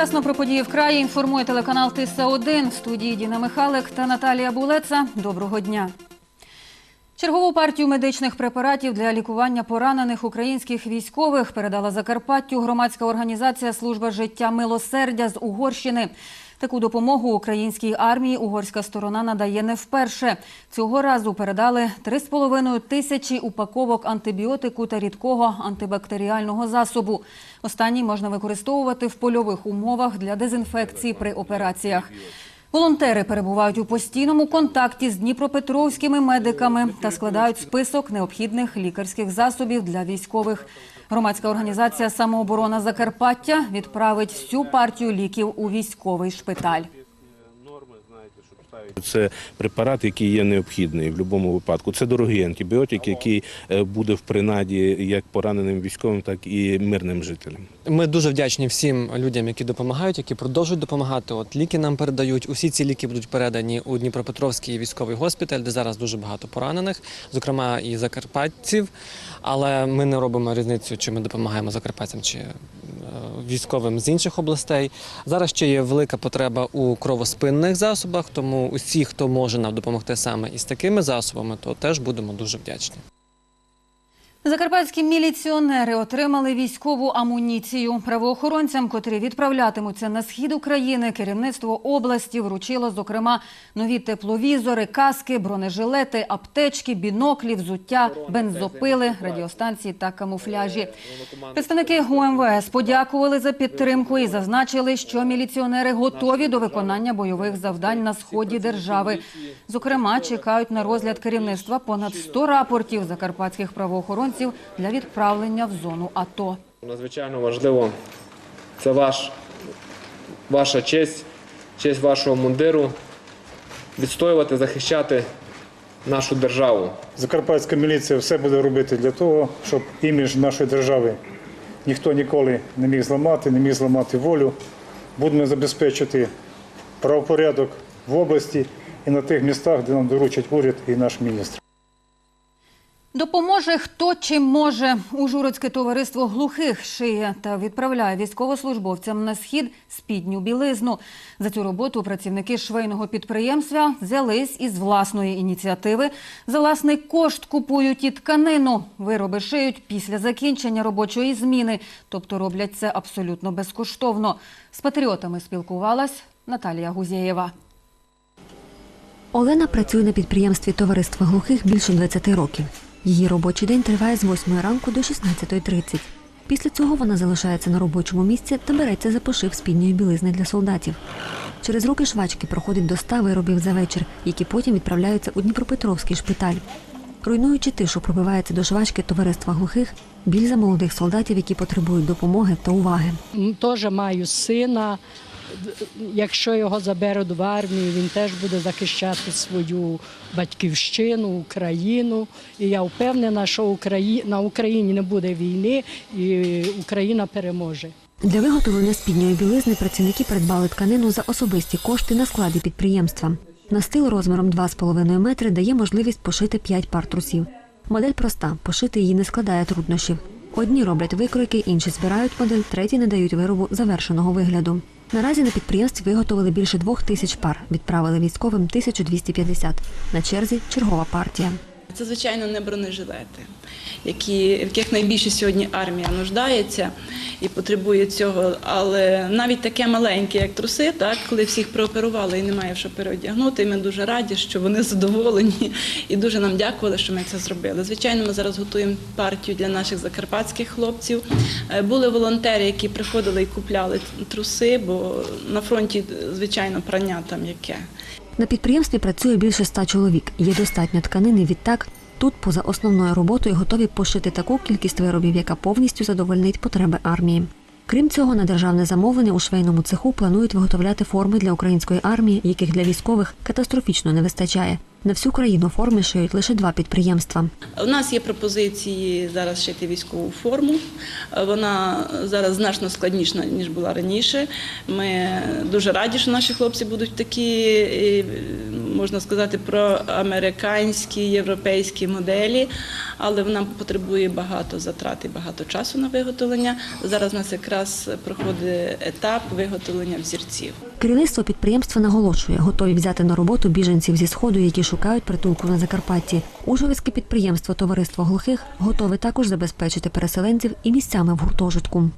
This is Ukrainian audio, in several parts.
Вчасно про події в краї інформує телеканал Тиса 1 в студії Діна Михалик та Наталія Булеца. Доброго дня. Чергову партію медичних препаратів для лікування поранених українських військових передала Закарпаттю громадська організація Служба життя милосердя з Угорщини. Таку допомогу українській армії угорська сторона надає не вперше. Цього разу передали 3,5 тисячі упаковок антибіотику та рідкого антибактеріального засобу. Останній можна використовувати в польових умовах для дезінфекції при операціях. Волонтери перебувають у постійному контакті з дніпропетровськими медиками та складають список необхідних лікарських засобів для військових. Громадська організація Самооборона Закарпаття відправить всю партію ліків у військовий шпиталь. Це препарат, який є необхідний в будь-якому випадку. Це дорогий антибіотик, який е, буде в принаді як пораненим військовим, так і мирним жителям. Ми дуже вдячні всім людям, які допомагають, які продовжують допомагати. От ліки нам передають. Усі ці ліки будуть передані у Дніпропетровський військовий госпіталь, де зараз дуже багато поранених, зокрема і закарпатців. Але ми не робимо різницю, чи ми допомагаємо закарпатцям чи військовим з інших областей. Зараз ще є велика потреба у кровоспинних засобах, тому усі, хто може нам допомогти саме із такими засобами, то теж будемо дуже вдячні. Закарпатські міліціонери отримали військову амуніцію. Правоохоронцям, котрі відправлятимуться на схід України, керівництво області вручило, зокрема, нові тепловізори, каски, бронежилети, аптечки, біноклі, взуття, бензопили, радіостанції та камуфляжі. Представники УМВС подякували за підтримку і зазначили, що міліціонери готові до виконання бойових завдань на сході держави. Зокрема, чекають на розгляд керівництва понад 100 рапортів закарпатських правоохоронців для відправлення в зону АТО. Надзвичайно важливо, це ваш, ваша честь, честь вашого мундиру відстоювати, захищати нашу державу. Закарпатська міліція все буде робити для того, щоб імідж нашої держави ніхто ніколи не міг зламати, не міг зламати волю. Будемо забезпечити правопорядок в області і на тих містах, де нам доручать уряд і наш міністр. Допоможе хто чим може. Ужгородське товариство глухих шиє та відправляє військовослужбовцям на схід спідню білизну. За цю роботу працівники швейного підприємства взялись із власної ініціативи. За власний кошт купують і тканину. Вироби шиють після закінчення робочої зміни, тобто роблять це абсолютно безкоштовно. З патріотами спілкувалась Наталія Гузєєва. Олена працює на підприємстві товариства глухих більше 20 років. Її робочий день триває з 8 ранку до 16.30. Після цього вона залишається на робочому місці та береться за пошив спідньої білизни для солдатів. Через руки швачки проходить до 100 виробів за вечір, які потім відправляються у Дніпропетровський шпиталь. Руйнуючи тишу, пробивається до швачки товариства глухих біль за молодих солдатів, які потребують допомоги та уваги. Теж маю сина. Якщо його заберуть в армію, він теж буде захищати свою батьківщину, Україну. І я впевнена, що на Україні не буде війни і Україна переможе. Для виготовлення спідньої білизни працівники придбали тканину за особисті кошти на складі підприємства. Настил розміром 2,5 метри дає можливість пошити 5 пар трусів. Модель проста, пошити її не складає труднощів. Одні роблять викройки, інші збирають модель, треті не дають виробу завершеного вигляду. Наразі на підприємстві виготовили більше двох тисяч пар, відправили військовим 1250. На черзі чергова партія. Це, звичайно, не бронежилети, які, в яких найбільше сьогодні армія нуждається і потребує цього. Але навіть таке маленьке, як труси, так, коли всіх прооперували і немає що переодягнути, ми дуже раді, що вони задоволені і дуже нам дякували, що ми це зробили. Звичайно, ми зараз готуємо партію для наших закарпатських хлопців. Е, Були волонтери, які приходили і купляли труси, бо на фронті, звичайно, прання там яке. На підприємстві працює більше ста чоловік. Є достатньо тканини. Відтак тут, поза основною роботою, готові пошити таку кількість виробів, яка повністю задовольнить потреби армії. Крім цього, на державне замовлення у швейному цеху планують виготовляти форми для української армії, яких для військових катастрофічно не вистачає. На всю країну форми шиють лише два підприємства. У нас є пропозиції зараз шити військову форму. Вона зараз значно складніша, ніж була раніше. Ми дуже раді, що наші хлопці будуть такі, можна сказати, про американські європейські моделі, але вона потребує багато затрат і багато часу на виготовлення. Зараз у нас якраз проходить етап виготовлення взірців. Керівництво підприємства наголошує, готові взяти на роботу біженців зі сходу, які шукають притулку на Закарпатті. Ужгородське підприємство Товариство глухих готове також забезпечити переселенців і місцями в гуртожитку.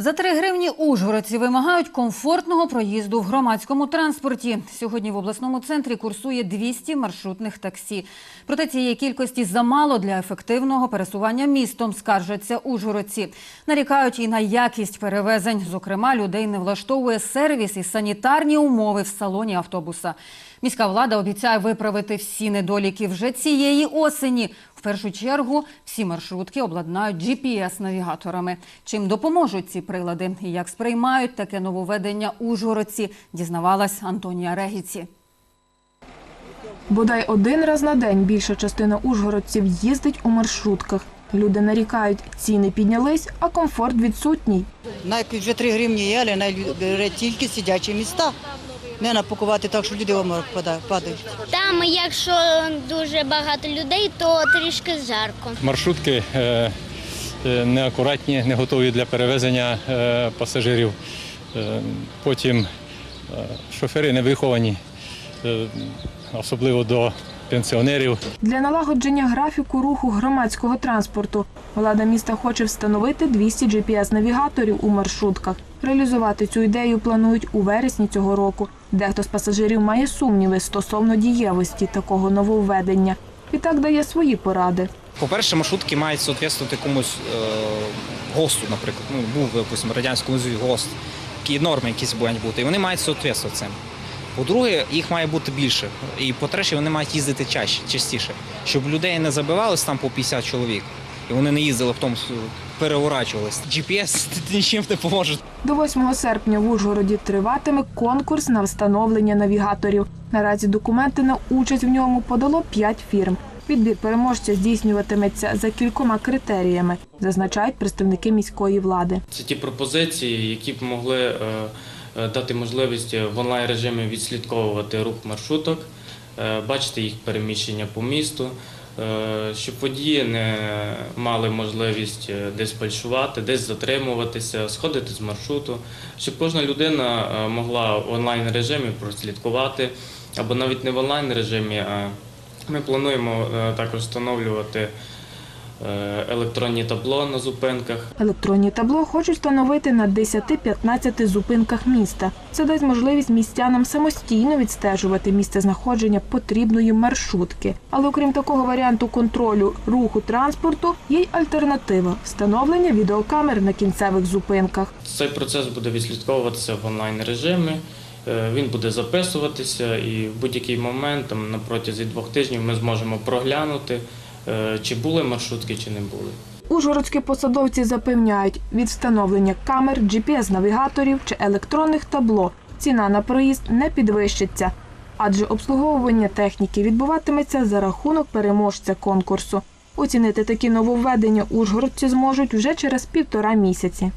За 3 гривні ужгородці вимагають комфортного проїзду в громадському транспорті. Сьогодні в обласному центрі курсує 200 маршрутних таксі. Проте цієї кількості замало для ефективного пересування містом, скаржаться ужгородці. Нарікають і на якість перевезень. Зокрема, людей не влаштовує сервіс і санітарні умови в салоні автобуса. Міська влада обіцяє виправити всі недоліки вже цієї осені. В першу чергу всі маршрутки обладнають GPS-навігаторами. Чим допоможуть ці прилади і як сприймають таке нововведення ужгородці, дізнавалась Антонія Регіці. Бодай один раз на день більша частина ужгородців їздить у маршрутках. Люди нарікають, ціни піднялись, а комфорт відсутній. Навіть вже 3 гривні є, але навіть тільки сидячі міста. Не напакувати так, що люди в оморок падають. Там, якщо дуже багато людей, то трішки жарко. маршрутки е, е, неакуратні, не готові для перевезення е, пасажирів. Потім шофери не виховані, особливо до пенсіонерів. Для налагодження графіку руху громадського транспорту влада міста хоче встановити 200 GPS-навігаторів у маршрутках. Реалізувати цю ідею планують у вересні цього року. Дехто з пасажирів має сумніви стосовно дієвості такого нововведення. І так дає свої поради. По-перше, маршрутки мають соответствувати комусь е, ГОСТу, наприклад. Ну, був, допустимо, в Радянському Союзі ГОСТ, які норми якісь мають бути, і вони мають соответствувати цим. По-друге, їх має бути більше. І по-третє, вони мають їздити чаще, частіше, щоб людей не забивалось там по 50 чоловік, і вони не їздили в тому, переворачувались. GPS нічим не поможе. До 8 серпня в Ужгороді триватиме конкурс на встановлення навігаторів. Наразі документи на участь в ньому подало 5 фірм. Відбір переможця здійснюватиметься за кількома критеріями, зазначають представники міської влади. Це ті пропозиції, які б могли е, дати можливість в онлайн режимі відслідковувати рух маршруток, е, бачити їх переміщення по місту, е, щоб водії не мали можливість е, десь фальшувати, десь затримуватися, сходити з маршруту, щоб кожна людина е, могла в онлайн режимі прослідкувати, або навіть не в онлайн режимі, а ми плануємо е, також встановлювати е, електронні табло на зупинках. Електронні табло хочуть встановити на 10-15 зупинках міста. Це дасть можливість містянам самостійно відстежувати місце знаходження потрібної маршрутки. Але окрім такого варіанту контролю руху транспорту, є й альтернатива встановлення відеокамер на кінцевих зупинках. Цей процес буде відслідковуватися в онлайн режимі. е, Він буде записуватися, і в будь-який момент, там на протязі двох тижнів, ми зможемо проглянути, е, чи були маршрутки, чи не були. Ужгородські посадовці запевняють, від встановлення камер, GPS-навігаторів чи електронних табло ціна на проїзд не підвищиться, адже обслуговування техніки відбуватиметься за рахунок переможця конкурсу. Оцінити такі нововведення ужгородці зможуть вже через півтора місяці.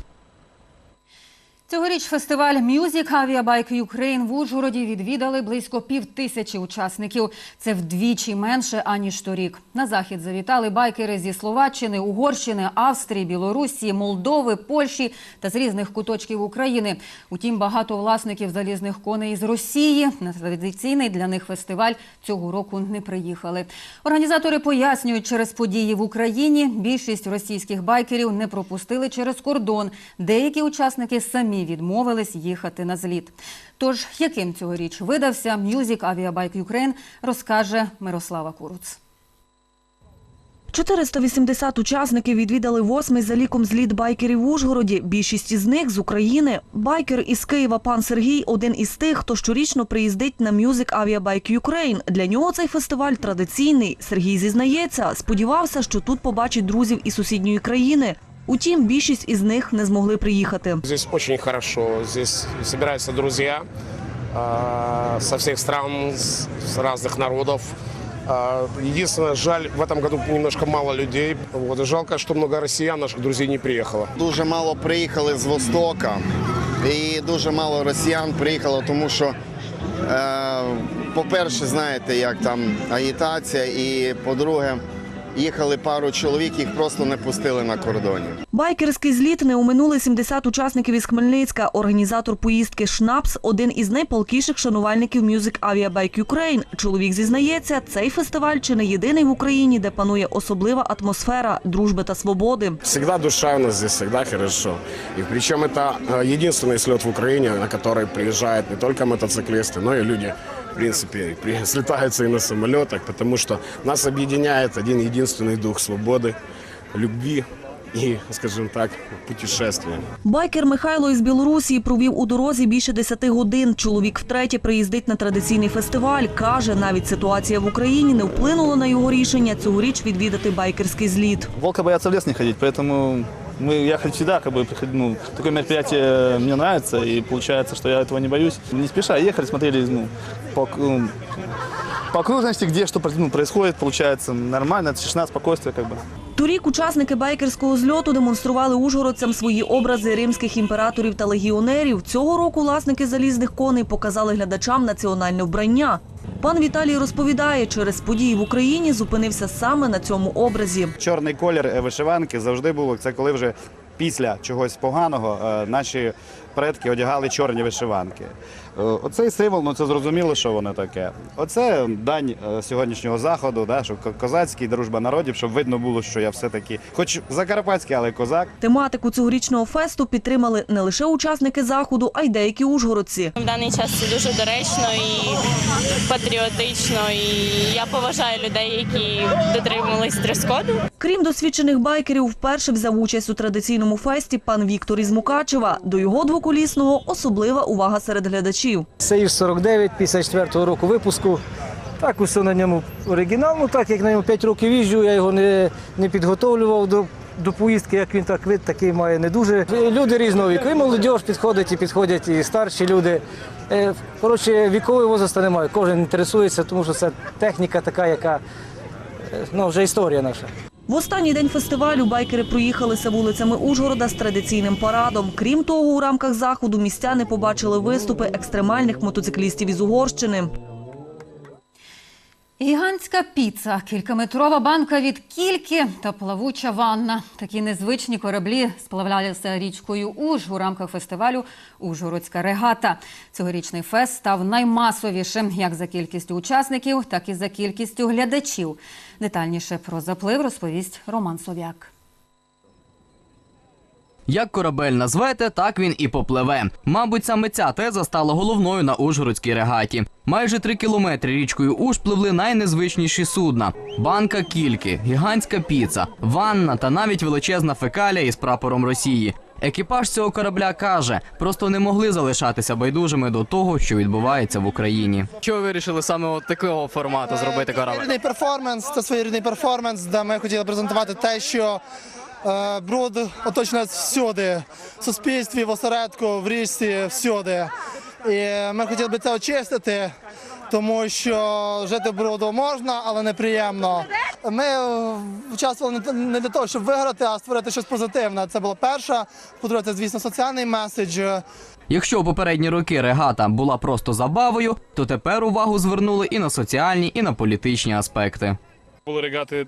Цьогоріч фестиваль Music Avia Bike Ukraine в Ужгороді відвідали близько пів тисячі учасників. Це вдвічі менше аніж торік. На захід завітали байкери зі Словаччини, Угорщини, Австрії, Білорусі, Молдови, Польщі та з різних куточків України. Утім, багато власників залізних коней з Росії на традиційний для них фестиваль цього року не приїхали. Організатори пояснюють, через події в Україні більшість російських байкерів не пропустили через кордон. Деякі учасники самі відмовились їхати на зліт. Тож, яким цьогоріч видався Avia Bike Ukraine, розкаже Мирослава Куруц. 480 учасників відвідали восьмий за ліком зліт байкерів в Ужгороді. Більшість із них з України. Байкер із Києва пан Сергій – один із тих, хто щорічно приїздить на Avia Bike Ukraine. Для нього цей фестиваль традиційний. Сергій зізнається, сподівався, що тут побачить друзів із сусідньої країни. Утім, більшість із них не змогли приїхати. Здесь очень хорошо. Здесь собираются друзья э, со всех стран, с с разных народов. А, Единственное, жаль, в этом году немножко мало людей. Вот, и жалко, что много россиян, наших друзей, не приехало. Дуже мало приїхали з Востока, і дуже мало росіян приїхало, тому що, е, по-перше, знаєте, як там агітація, і по-друге, їхали пару чоловік, їх просто не пустили на кордоні. Байкерський зліт не оминули 70 учасників із Хмельницька. Організатор поїздки Шнапс – один із найпалкіших шанувальників Music Avia Bike Ukraine. Чоловік зізнається, цей фестиваль чи не єдиний в Україні, де панує особлива атмосфера дружби та свободи. Всегда душевно здесь, всегда хорошо. И причем это э, единственный слет в Украине, на который приезжают не только мотоциклисты, но и люди, в принципе, при- слетаются и на самолетах, потому что нас объединяет один единственный дух свободы, любви и, скажем так, путешествия. Байкер Михайло із Білорусі провів у дорозі більше 10 годин. Чоловік втретє приїздить на традиційний фестиваль. Каже, навіть ситуація в Україні не вплинула на його рішення цьогоріч відвідати байкерський зліт. Волка боятся в лес не ходить, поэтому мы, я хоть всегда как бы, приход- ну, такое мероприятие мне нравится, и получается, что я этого не боюсь. Не спеша ехали, смотрели ну, по, ну, по окружности, где что ну, происходит, получается нормально, тишина, спокойствие как бы. Торік учасники байкерського зльоту демонстрували ужгородцям свої образи римських імператорів та легіонерів. Цього року власники залізних коней показали глядачам національне вбрання. Пан Віталій розповідає, через події в Україні зупинився саме на цьому образі. Чорний колір е, вишиванки завжди було. Це коли вже після чогось поганого е, наші предки одягали чорні вишиванки. Е, Оцей символ, ну це зрозуміло, що воно таке. Оце дань е, сьогоднішнього заходу, да, що козацький дружба народів, щоб видно було, що я все-таки, хоч закарпатський, але козак. Тематику цьогорічного фесту підтримали не лише учасники заходу, а й деякі ужгородці. В даний час це дуже доречно і патріотично. І я поважаю людей, які дотримувались дрес-коду. Крім досвідчених байкерів, вперше взяв участь у традиційному фесті пан Віктор із Мукачева. До його двоколісного особлива увага серед глядачів. Союз 49 54 року випуску. Так, усе на ньому оригінал. Так як на ньому 5 років їжджу, я його не, не підготовлював до, до поїздки, як він так вид такий має не дуже. Люди різного віку. І молодь підходить, і підходять, і старші люди. Е, Коротше, віковий возраста немає. Кожен інтересується, тому що це техніка така, яка е, ну, вже історія наша. В останній день фестивалю байкери проїхалися вулицями Ужгорода з традиційним парадом. Крім того, у рамках заходу містяни побачили виступи екстремальних мотоциклістів із Угорщини. Гігантська піца, кількаметрова банка від кільки та плавуча ванна. Такі незвичні кораблі сплавлялися річкою Уж у рамках фестивалю Ужгородська регата. Цьогорічний фест став наймасовішим як за кількістю учасників, так і за кількістю глядачів. Детальніше про заплив розповість Роман Сов'як. Як корабель назвете, так він і попливе. Мабуть, саме ця теза стала головною на Ужгородській регаті. Майже три кілометри річкою Уж пливли найнезвичніші судна: банка кільки, гігантська піца, ванна та навіть величезна фекалія із прапором Росії. Екіпаж цього корабля каже, просто не могли залишатися байдужими до того, що відбувається в Україні. Чого ви вирішили саме от такого формату зробити корабель? Своєрідний перформанс це своєрідний перформанс, де ми хотіли презентувати те, що е, бруд оточує всюди, в суспільстві, в осередку, в річці, всюди. І ми хотіли би це очистити, тому що жити бруду можна, але неприємно. Ми е, участвували не для того, щоб виграти, а створити щось позитивне. Це була перша. По-друге, це, звісно, соціальний меседж. Якщо у попередні роки регата була просто забавою, то тепер увагу звернули і на соціальні, і на політичні аспекти. Були регати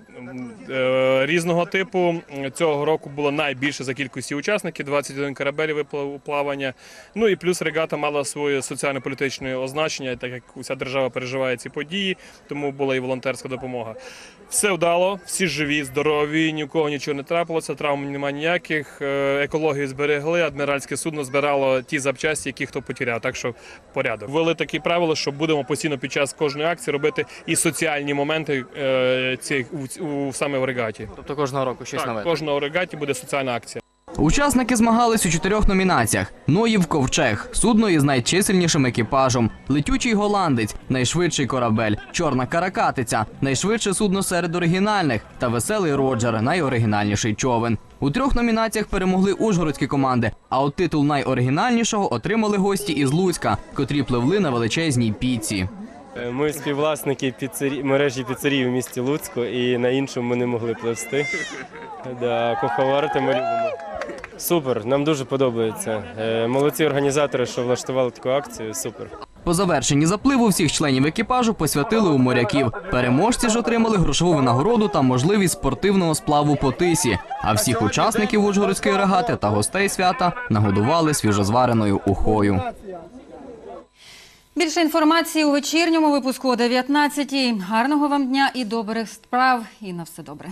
е, різного типу. Цього року було найбільше за кількості учасників 21 корабель виплав у плавання. Ну і плюс регата мала своє соціально-політичне означення, так як уся держава переживає ці події, тому була і волонтерська допомога. Все вдало, всі живі, здорові, ні у кого нічого не трапилося, травм немає ніяких. Е, Екологію зберегли, адміральське судно збирало ті запчасті, які хто потеряв. Так що порядок. Ввели такі правила, що будемо постійно під час кожної акції робити і соціальні моменти е, ці, у, у, саме в регаті. Тобто кожного року щось нове. кожного регаті буде соціальна акція. Учасники змагались у чотирьох номінаціях: Ноїв ковчег, судно із найчисельнішим екіпажем, летючий голландець, найшвидший корабель, чорна каракатиця, найшвидше судно серед оригінальних та веселий Роджер, найоригінальніший човен. У трьох номінаціях перемогли ужгородські команди. А от титул найоригінальнішого отримали гості із Луцька, котрі пливли на величезній піці. Е, Ми співвласники піцері... мережі піцерій у місті Луцьку і на іншому ми не могли пливсти. Да, куховарити ми любимо. Супер, нам дуже подобається. Е, Молодці організатори, що влаштували таку акцію. Супер. По завершенні запливу всіх членів екіпажу посвятили у моряків. Переможці ж отримали грошову винагороду та можливість спортивного сплаву по тисі. А всіх учасників Ужгородської регати та гостей свята нагодували свіжозвареною ухою. Більше інформації у вечірньому випуску о 19-й. Гарного вам дня і добрих справ. І на все добре.